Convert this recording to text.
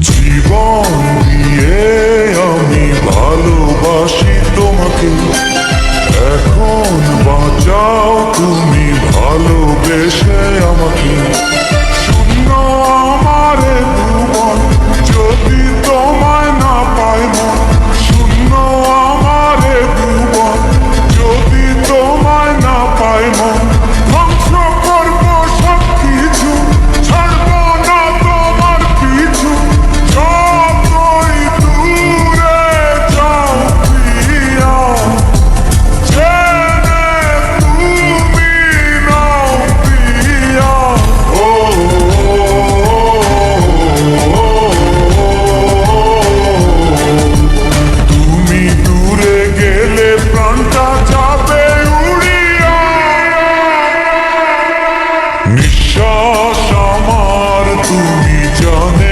জীবন দিয়ে আমি ভালোবাসি তোমাকে। এখন বাঁচাও তুমি ভালোবেসে আমাকে। বিশ্ব সমর তুমি জনে